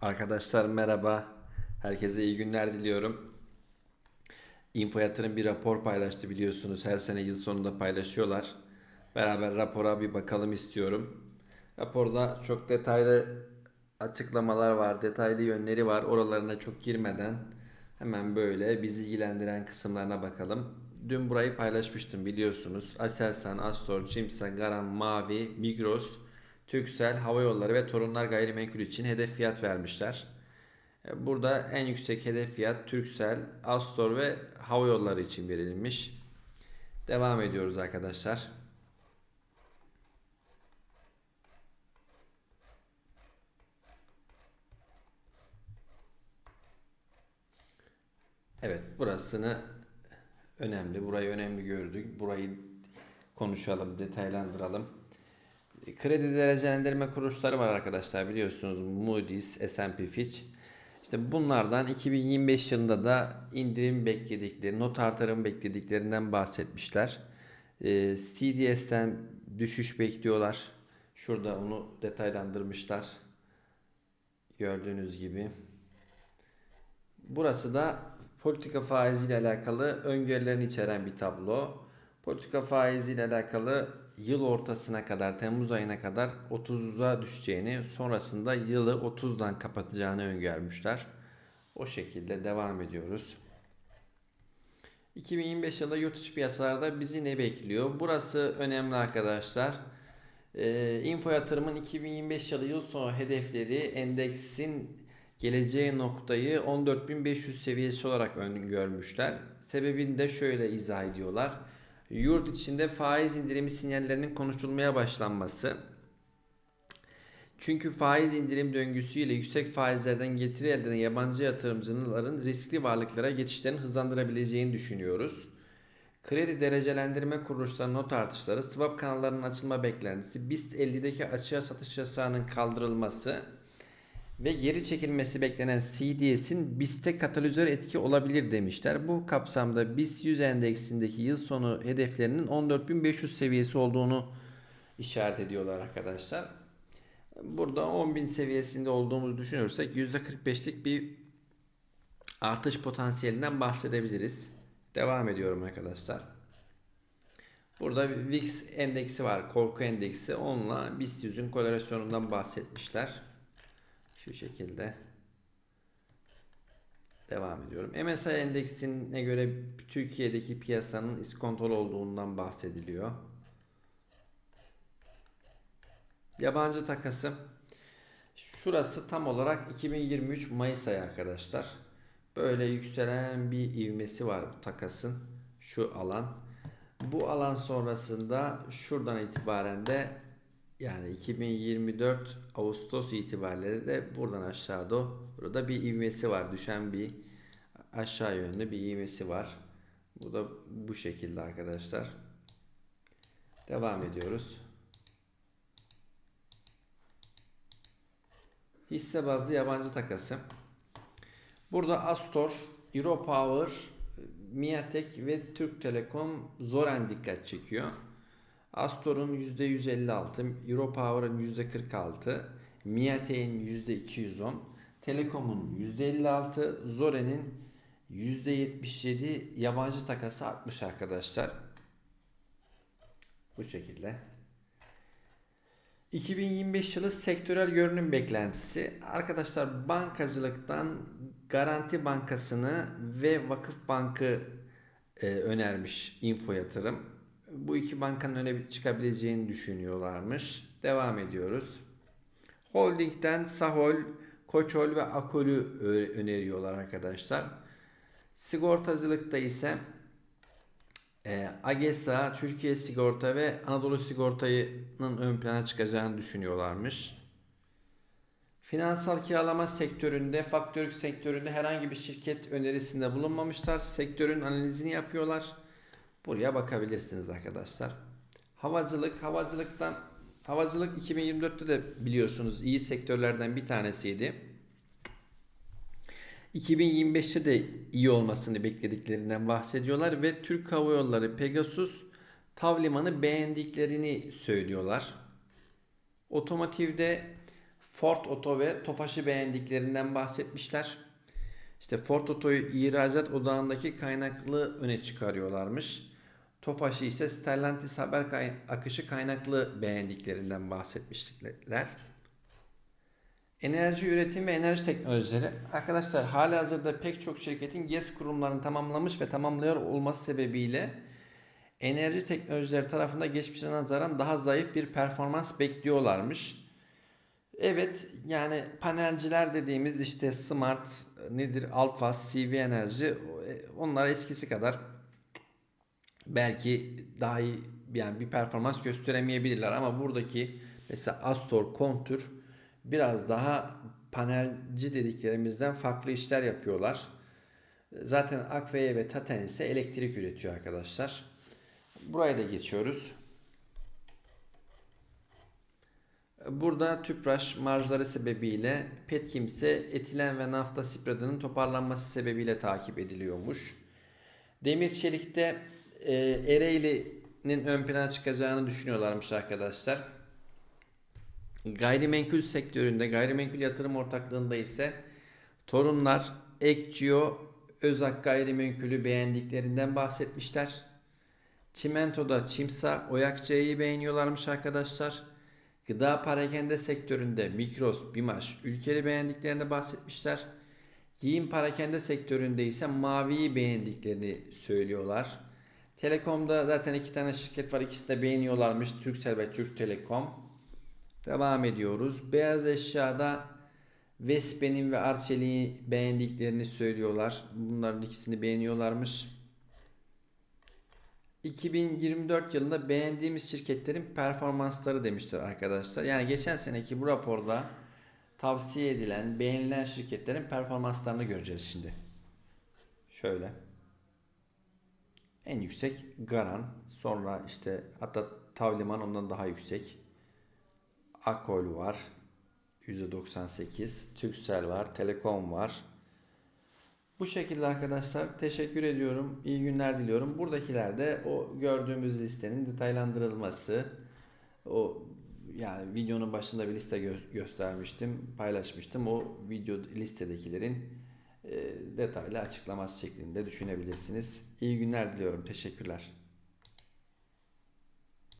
Arkadaşlar merhaba. Herkese iyi günler diliyorum. Info Yatırım bir rapor paylaştı biliyorsunuz. Her sene yıl sonunda paylaşıyorlar. Beraber rapora bir bakalım istiyorum. Raporda çok detaylı açıklamalar var, detaylı yönleri var. Oralarına çok girmeden hemen böyle bizi ilgilendiren kısımlarına bakalım. Dün burayı paylaşmıştım biliyorsunuz. Aselsan, Astor, Cimsa, Garam, Mavi, Migros, Türksel, Hava Yolları ve Torunlar Gayrimenkul için hedef fiyat vermişler. E, Burada en yüksek hedef fiyat Türksel, Astor ve Hava Yolları için verilmiş. Devam ediyoruz arkadaşlar. Evet, burasını önemli. Burayı önemli gördük. Burayı konuşalım, detaylandıralım. Kredi derecelendirme kuruluşları var arkadaşlar biliyorsunuz Moody's, S&P Fitch. İşte bunlardan 2025 yılında da indirim bekledikleri, not artırım beklediklerinden bahsetmişler. Ee, CDS'ten düşüş bekliyorlar. Şurada onu detaylandırmışlar. Gördüğünüz gibi. Burası da politika faiziyle alakalı öngörülerini içeren bir tablo. Politika faiziyle alakalı yıl ortasına kadar, Temmuz ayına kadar 30'a düşeceğini, sonrasında yılı 30'dan kapatacağını öngörmüşler. O şekilde devam ediyoruz. 2025 yılında yurt içi piyasalarda bizi ne bekliyor? Burası önemli arkadaşlar. Ee, Info yatırımın 2025 yılı yıl sonu hedefleri endeksin geleceği noktayı 14.500 seviyesi olarak öngörmüşler. Sebebini de şöyle izah ediyorlar. Yurt içinde faiz indirimi sinyallerinin konuşulmaya başlanması. Çünkü faiz indirim döngüsüyle yüksek faizlerden getiri elde eden yabancı yatırımcıların riskli varlıklara geçişlerini hızlandırabileceğini düşünüyoruz. Kredi derecelendirme kuruluşlarının not artışları, swap kanallarının açılma beklentisi, BIST 50'deki açığa satış yasağının kaldırılması ve geri çekilmesi beklenen CDS'in BIST'e katalizör etki olabilir demişler. Bu kapsamda BIST 100 endeksindeki yıl sonu hedeflerinin 14.500 seviyesi olduğunu işaret ediyorlar arkadaşlar. Burada 10.000 seviyesinde olduğumuzu düşünürsek %45'lik bir artış potansiyelinden bahsedebiliriz. Devam ediyorum arkadaşlar. Burada VIX endeksi var, korku endeksi. Onunla BIST 100'ün korelasyonundan bahsetmişler. Şu şekilde devam ediyorum. MSI endeksine göre Türkiye'deki piyasanın iskontol olduğundan bahsediliyor. Yabancı takası şurası tam olarak 2023 Mayıs ayı arkadaşlar. Böyle yükselen bir ivmesi var bu takasın şu alan. Bu alan sonrasında şuradan itibaren de yani 2024 Ağustos itibariyle de buradan aşağı doğru burada bir ivmesi var. Düşen bir aşağı yönlü bir ivmesi var. Bu da bu şekilde arkadaşlar. Devam ediyoruz. Hisse bazlı yabancı takası. Burada Astor, Europower, Miatek ve Türk Telekom Zoren dikkat çekiyor. Astor'un %156, Europower'ın %46, Miatek'in %210, Telekom'un %56, Zore'nin %77 yabancı takası artmış arkadaşlar. Bu şekilde. 2025 yılı sektörel görünüm beklentisi. Arkadaşlar bankacılıktan Garanti Bankası'nı ve Vakıf Bank'ı e, önermiş Info Yatırım. Bu iki bankanın öne çıkabileceğini düşünüyorlarmış. Devam ediyoruz. Holding'den Sahol, Koçol ve Akol'ü öneriyorlar arkadaşlar. Sigortacılıkta ise e, AGESA, Türkiye Sigorta ve Anadolu Sigorta'nın ön plana çıkacağını düşünüyorlarmış. Finansal kiralama sektöründe, faktörlük sektöründe herhangi bir şirket önerisinde bulunmamışlar. Sektörün analizini yapıyorlar. Buraya bakabilirsiniz arkadaşlar. Havacılık, havacılıktan havacılık 2024'te de biliyorsunuz iyi sektörlerden bir tanesiydi. 2025'te de iyi olmasını beklediklerinden bahsediyorlar ve Türk Hava Yolları Pegasus Tav Limanı beğendiklerini söylüyorlar. Otomotivde Ford Oto ve Tofaş'ı beğendiklerinden bahsetmişler. İşte Ford Oto'yu ihracat odağındaki kaynaklı öne çıkarıyorlarmış. Tofaş'ı ise Stellantis haber kay- akışı kaynaklı beğendiklerinden bahsetmişler. Enerji üretim ve enerji teknolojileri. Arkadaşlar halihazırda pek çok şirketin GES kurumlarını tamamlamış ve tamamlıyor olması sebebiyle enerji teknolojileri tarafında geçmişe nazaran daha zayıf bir performans bekliyorlarmış. Evet yani panelciler dediğimiz işte Smart nedir Alfa, CV Enerji e, onlar eskisi kadar belki daha iyi yani bir performans gösteremeyebilirler ama buradaki mesela Astor, Kontur biraz daha panelci dediklerimizden farklı işler yapıyorlar. Zaten Akveye ve Taten ise elektrik üretiyor arkadaşlar. Buraya da geçiyoruz. Burada tüpraş marjları sebebiyle Petkim ise etilen ve nafta spreadının toparlanması sebebiyle takip ediliyormuş. Demir çelikte e, Ereğli'nin ön plana çıkacağını düşünüyorlarmış arkadaşlar. Gayrimenkul sektöründe, gayrimenkul yatırım ortaklığında ise Torunlar, Ekcio, Özak gayrimenkulü beğendiklerinden bahsetmişler. Çimento'da Çimsa, Oyakçı'yı beğeniyorlarmış arkadaşlar. Gıda parakende sektöründe Mikros, Bimaş, ülkeli beğendiklerini bahsetmişler. Giyim parakende sektöründe ise Mavi'yi beğendiklerini söylüyorlar. Telekom'da zaten iki tane şirket var. İkisi de beğeniyorlarmış. Turkcell ve Türk Telekom. Devam ediyoruz. Beyaz eşyada Vespe'nin ve Arçelik'i beğendiklerini söylüyorlar. Bunların ikisini beğeniyorlarmış. 2024 yılında beğendiğimiz şirketlerin performansları demişler arkadaşlar. Yani geçen seneki bu raporda tavsiye edilen, beğenilen şirketlerin performanslarını göreceğiz şimdi. Şöyle. En yüksek Garan, sonra işte hatta Tavliman ondan daha yüksek. Akol var. %98. Türksel var. Telekom var. Bu şekilde arkadaşlar teşekkür ediyorum. İyi günler diliyorum. Buradakiler de o gördüğümüz listenin detaylandırılması. O yani videonun başında bir liste gö- göstermiştim, paylaşmıştım. O video listedekilerin e, detaylı açıklaması şeklinde düşünebilirsiniz. İyi günler diliyorum. Teşekkürler.